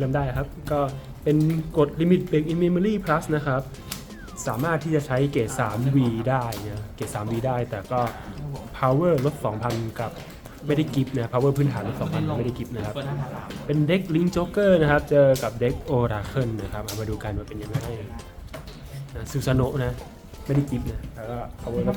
เริ่มได้ครับ ก็เป็นกด Limit Break in Memory Plus นะครับ สามารถที่จะใช้เกรด 3V ได้นะเกรด 3V ได้แต่ก็ Power ลด 2,000 กับไม่ได้กิฟต์นะ Power พื้นฐานลด2,000ไม่ได้กิฟต์นะครับ เป็นเด็กลิง k จ็อกเกอร์นะครับ เจอกับเด็กโอราเคิลนะครับเอามาดูกันว่าเป็นยังไงนะซูซาโนะนะ ไม่ได้กิฟต์นะ แล้วก็ Power ลด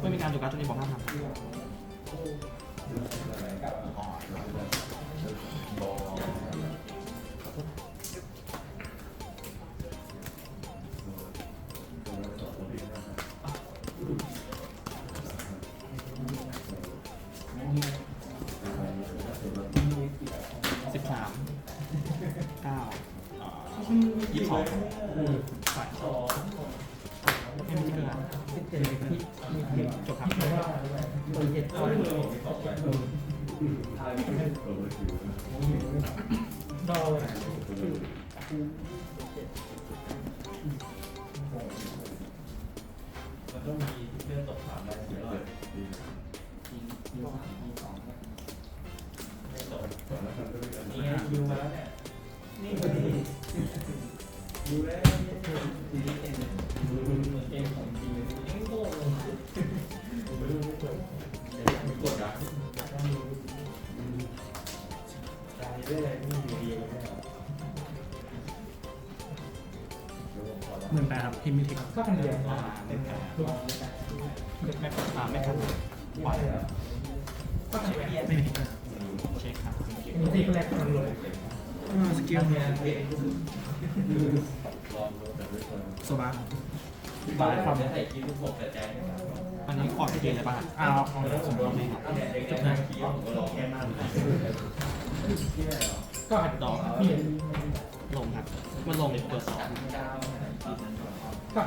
ไม่มีการจุกการตัวนี้บอกห้ามทำสิบสามเก้ายี่สิบสองฝ่ายไม่มีทิก เกอร์ครับจบครับมัน พิมพ์มิทิกก็เป็นเดือนอ่าไม่แพ้ไม่อ่าไม่ครับไหวไม่มีทิกเกอเช็คครับมีที่แรกทำเลยสกิลโซบาบาร์ความใส่กินทุกคนแต่ใจอันนี้ขอดสกิลเลยป่ะอ้าวของผมลองไม่ครับเนี่ยเด็กๆนั่งคิดผมก็ร้องแค่นั่งก็หันดอกพี่ลงครับมันลงเปิดสอง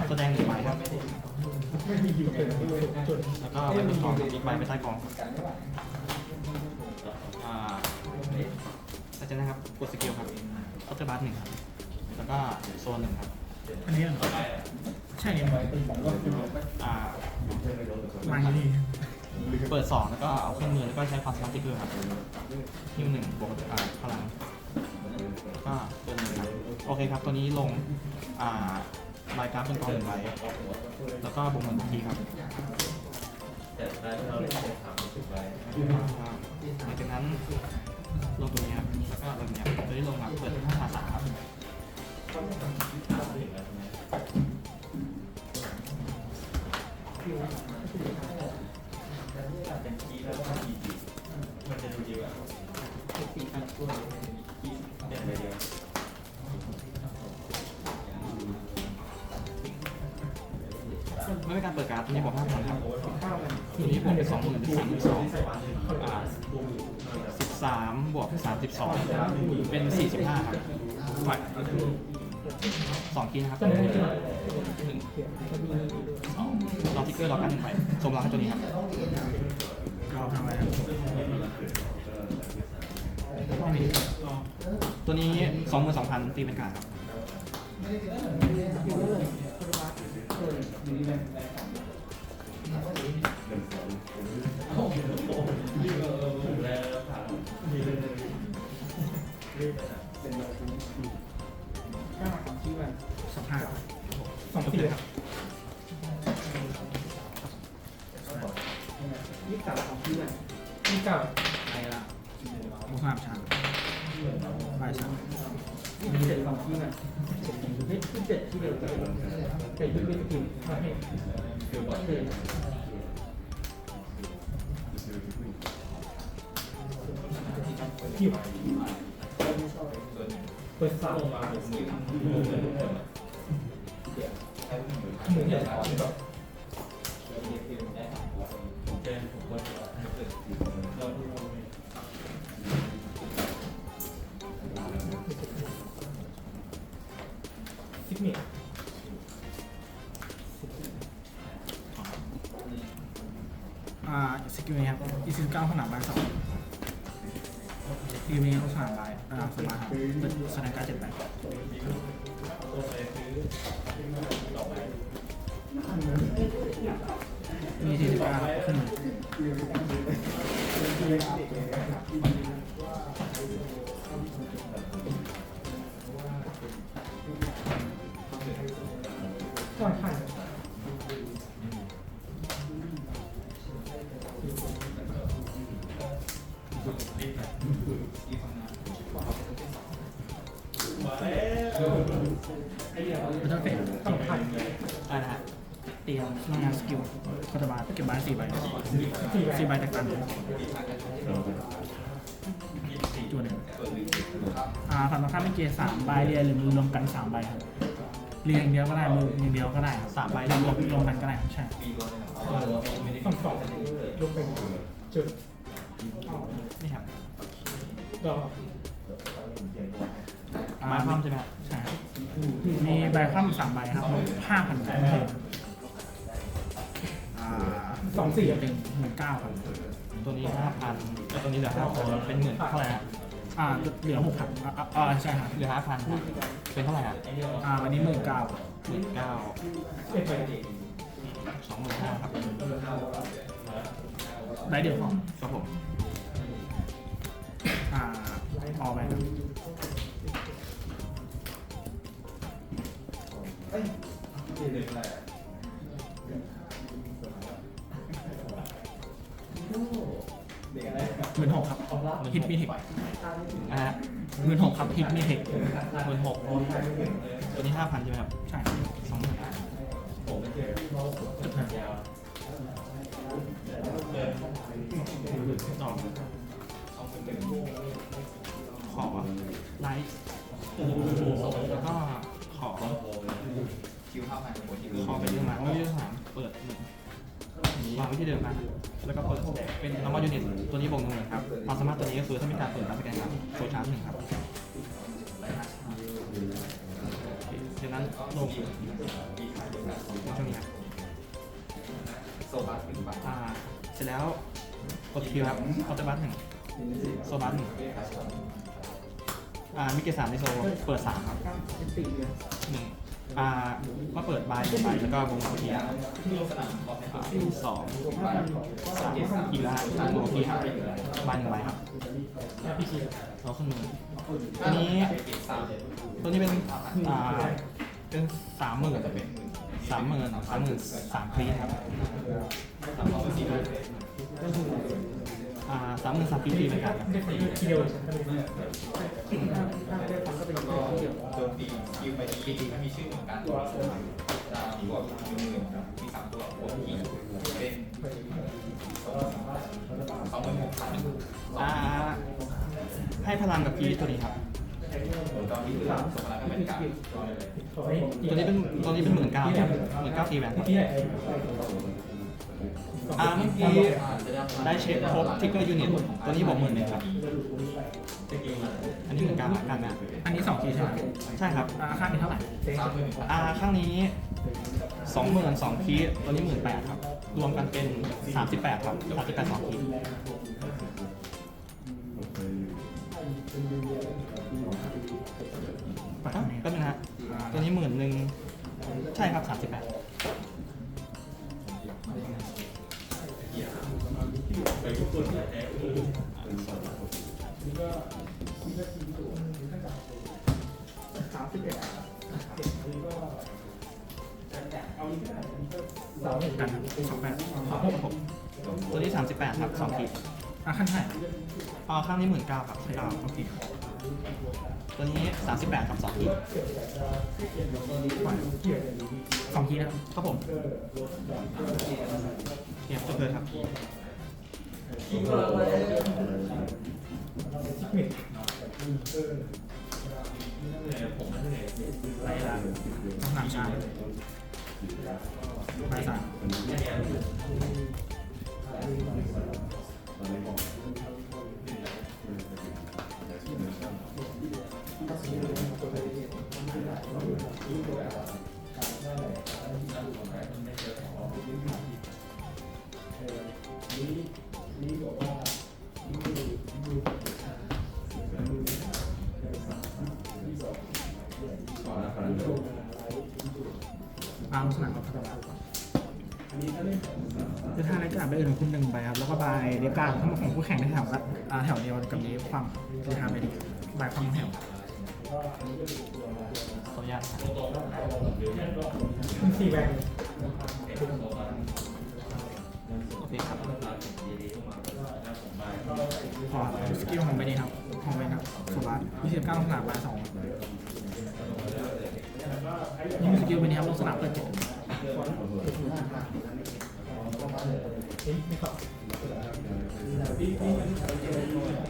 แสดงหนึ่งใบครับไม่มีอยู่เป็นจุดแล้วก็ไปบนกองครับอีกใบไปใต้กองอ่าหลังจากนั้นครับกดสกิลครับอัลเทอร์บัสหนึ่งครับแล้วก็โซนหนึ่งครับอันนี้ใช่ไหมอ่ามาที่นี่เปิดสองแล้วก็เอาขึ้นมือแล้วก็ใช้ความสามารถที่เพิ่มครับฮิวหนึ่งบวกอ่าพลังก็เปิดหนึ่งครับโอเคครับตัวนี้ลงอ่า ใบการ์ดบนกองหนึ่งใบแล้วก็บวกหนึ่งทีครับหลังจากนั้นลงตัวนี้ครับแล้วก็ลงเนี้ยตัวนี้ลงครับเปิดห้าสามครับมันจะดูดีกว่า เปิดการ์ดตัวนี้บวกห้าพันครับตัวนี้บวกไปสองหมื่นสามหมื่นสองอ่าสิบสามบวกสามสิบสองเป็นสี่สิบห้าครับฝ่ายสองกีนะครับหนึ่งสองรอทิกเกอร์รอการหนึ่งใบสมรักให้ตัวนี้ครับเราทำอะไรครับตัวนี้สองหมื่นสองพันตีเป็นการครับ ที่วันยี่สิบเก้าไปละบุกห้าชามบ่ายสามยี่เจ็ดของที่วันยี่เจ็ดที่เดียวกันแต่ยี่เอ็ดกินมาให้คือบอกเลยที่เปิดสามหมุนใหญ่แบบ สิบเมตรอ่าสกิลนี้ครับอีสิบเก้าขนาดใบสองสกิลนี้เขาขนาดใบอ่าสมาร์ทครับเปิดสถานการณ์เจ็ดแปดมีสี่สิบเก้าขึ้น สี่ใบสี่ใบแตกต่างกันตัวหนึ่งอ่าฝั่งตรงข้ามเป็นเกรดสามใบเรียนหรือมือรวมกันสามใบครับเรียงอย่างเดียวก็ได้มืออย่างเดียวก็ได้ครับสามใบรวมรวมกันก็ได้ครับใช่ต้องสองลงไปจุดนี่ครับก็ไม้พร้อมใช่ไหมครับใช่ครับมีใบคว่ำสามใบครับห้าพันแปดอ่า สองสี่หนึ่งหมื่นเก้าครับตัวนี้ห้าพันตัวนี้เหลือห้าพันเป็นหมื่นเท่าไหร่ฮะอ่าเหลือหกพันอ่าอ่าใช่ครับเหลือห้าพันเป็นเท่าไหร่ฮะอ่าวันนี้หมื่นเก้าหมื่นเก้าสองหมื่นห้าครับใบเดี๋ยวพอครับผมอ่าออกไปครับ หมื่นหกครับฮิตมีเทคอะฮะหมื่นหกครับฮิตมีเทคหมื่นหกตัวนี้ห้าพันใช่ไหมครับ ใช่สองหมื่นจุดห้าต่อขอไลท์แล้วก็ขอขอไปเรื่องมาไม่ได้ถามเปิดหนึ่ง วางไว้ที่เดิมนะแล้วก็เปิดเป็นน้ำมันยูนิตตัวนี้บวกหนึ่งหมื่นครับความสามารถตัวนี้ก็คือถ้ามีการเปิดรับสแกนครับโซชาร์จหนึ่งครับโอเคเดี๋ยวนั้นลงช่วงนี้ครับอ่าเสร็จแล้วกดคิวครับออโตบัสหนึ่งโซบัสหนึ่งอ่ามิเกสามในโซเปิดสามครับหนึ่ง อ่าก็เปิดบายหนึ่งใบแล้วก็วงโอทีครับสองสามอีกแล้วครับวงโอทีครับบายหนึ่งใบครับเราขึ้นมือตัวนี้ตัวนี้เป็นอ่าเป็นสามหมื่นสามหมื่นสามหมื่นสามคลีครับอ่า สามหมื่นสามปีปีเหมือนกันครับทีเดียวฉันก็เลยถ้าได้ฟังก็เป็นทีเดียวโจมตีคิวไปทีทีไม่มีชื่อเหมือนกันตัวบวกหนึ่งหมื่นมีสามตัวบวกอีกเป็นสองหมื่นหกพันให้พลังกับพีตัวนี้ครับตัวนี้เป็นตัวนี้เป็นหมื่นเก้าครับหมื่นเก้าตีแหวนครับ อ่าเมื่อกี้ได้เช็คครบทิกเกอร์ยูนิตตัวนี้บอกหมื่นหนึ่งครับ อันนี้หมื่นเก้ากันนะอันนี้สองทีใช่ไหมใช่ครับอ่าค่าเป็นเท่าไหร่อ่าข้างนี้สองหมื่นสองคีตัวนี้หมื่นแปดครับ รวมกันเป็นสามสิบแปดครับสามสิบแปดสองคีปัดอะตรงนี้ก็เป็นงนะฮะตัวนี้หมื่นหนึ่งใช่ครับสามสิบแปด สามสิบเอ็ดสองกันสองแปดครับผมตัวนี้38ครับ2ขีดอ่าขั้นเท่าไหร่อ่าข้างนี้19ครับอ่าโอเค9ตัวนี้38ครับ2ขีดสองทีนะครับครับผมเนี่ยจบเลยครับ สิบเอ็ดไรละต้องสนามชาใบสา มอาลงสนามกับพัฒนาคือถ้าในกระดาษใบอื่นของคุณหนึ่งใบครับ แล้วก็ใบเรียกการทั้งหมดของคู่แข่งในแถวละอ่าแถวเดียวกับนี้ความคือทำไปดิใบความแถวขออนุญาตสี่แบงโอเคครับพอสกิลของใบนี้ครับ ของใบครับสวัสดิ์ยี่สิบเก้าสนามใบสอง นับลงสนามเปิดเจ็ด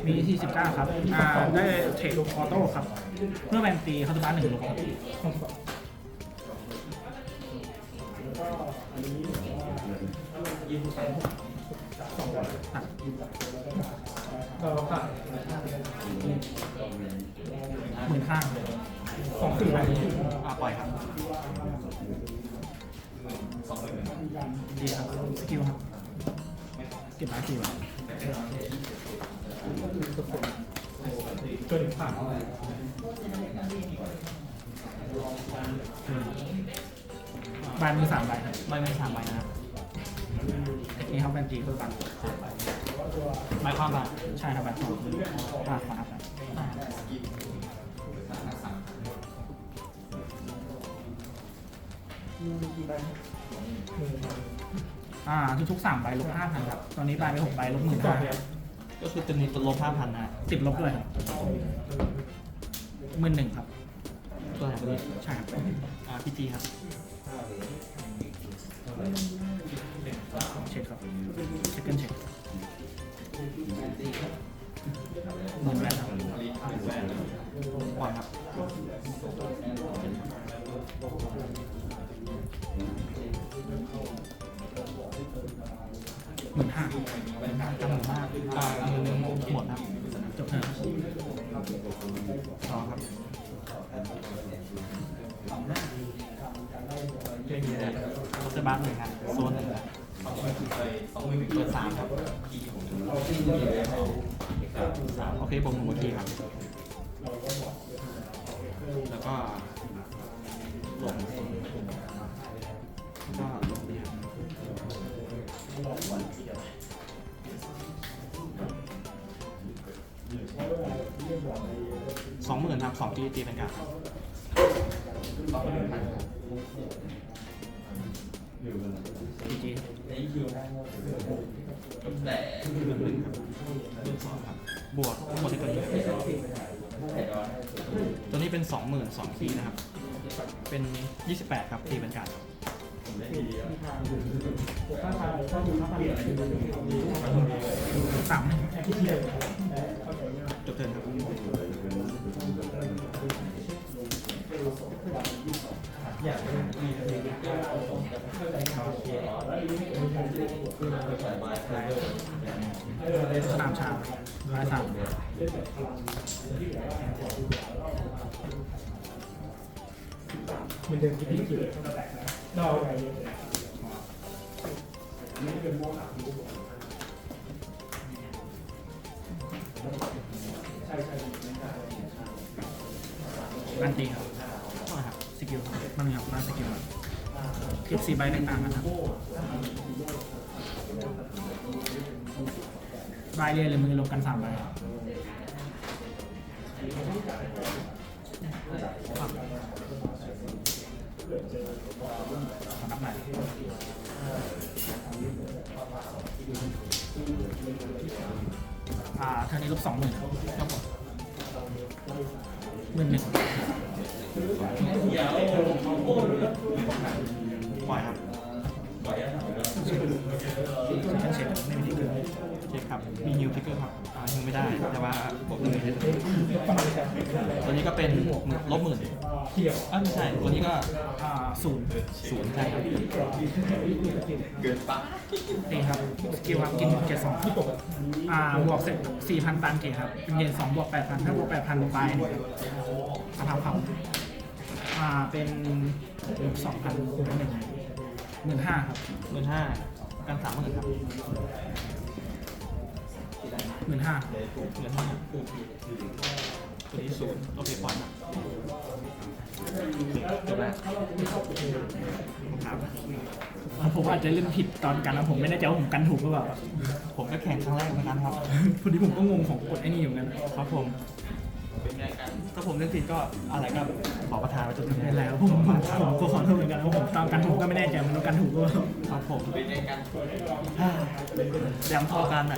มีที่สิบเก้าครับ อ่า ได้เทคออโต้ครับ เมื่อแบนตีเขาจะบ้านหนึ่งลงครับตัดเหมื่นห้า สองสี่แบงอ่าปล่อยครับดีครับสกิลครับเก็บไว้สี่ไว้เกินผ่านบานมือสามใบครับใบเป็นสามใบนะครับนี่ครับแบนตีคือบันใบความบาใช่ครับแบบของอ่าขวา ครับอ่าทุกๆสามใบลบห้าพันครับ ตอนนี้ใบไปหกใบลบหมื่นก่อห้านเนี่ยก็คือจะมีตัวลบห้าพันนะติดลบด้วยครับหมื่นหนึ่งครับตัวไหนตัวนี้ใช่ครับอ่าพีจีครับเช็คครับเช็คกันเช็คหมื่น แปดครับปล่อยครับหมื่นห้าทำหนึ่งมากอ่ามือหนึ่งหมดครับจบเทิร์นสองครับจะบ้านหนึ่งครับโซนหนึ่งครับเปิดสามครับสามโอเคบวกหนึ่งบวกทีครับ แล้วก็ลงแล้วก็ลงดีครับสองหมื่นครับสองทีตีเป็นกาครับพีจี หนึ่งหนึ่งครับหนึ่งสองครับบวกทั้งหมดที่เกิดขึ้นตัวนี้เป็นสองหมื่นสองทีนะครับ เป็นยี่สิบแปดครับตีเป็นกาครับถ้าผ่านถ้าดูถ้าผ่านสาม สนามชาร้อยสามมือนเดิมที่พี่คิดเราอะไรบันตีครับเท่าไหร่ครับสกิลครับมันมีครับมาสกิลครับเก็บสี่ใบแตกต่างกันครับ ใบเรียนหรือมือรวมกันสามใบครับขอนับใหม่อ่าเท่านี้ลบสองหมื่นครับหมื่นหนึ่ง ก็เป็นเป็นหมื่นลบหมื่นเอ้าไม่ใช่ ตัวนี้ก็อ่าศูนย์ศูนย์ใช่ครับเกินปะนี่ครับ สกิลครับ กินเกรดสองอ่า บวกเสร็จสี่พันตามเกรดครับ เป็นเกรดสองบวกแปดพันถ้าบวกแปดพันไปเนี่ยสภาพเขาอ่า เป็นสองพันหนึ่งหมื่นห้าครับหมื่นห้ากันสามหมื่นครับหมื่นห้าหมื่นห้า ตัวนี้ศูนย์โอเคปล่อยครับจบแล้วผมถามนะผมอาจจะเล่นผิดตอนกันนะผมไม่แน่ใจว่าผมกันถูกหรือเปล่าผมก็แข่งครั้งแรกเหมือนกันครับพอดีผมก็งงของกฎไอ้นี่อยู่นั้นครับผมถ้าผมนึกผิดก็อะไรก็ขอประทานไว้ตรงนี้ไม่เป็นไรครับผมผมผมก็ขอโทษเหมือนกันว่าผมตอนกันถูกก็ไม่แน่ใจมันกันถูกหรือเปล่าครับผมเป็นไงกันแดมพอกันอะ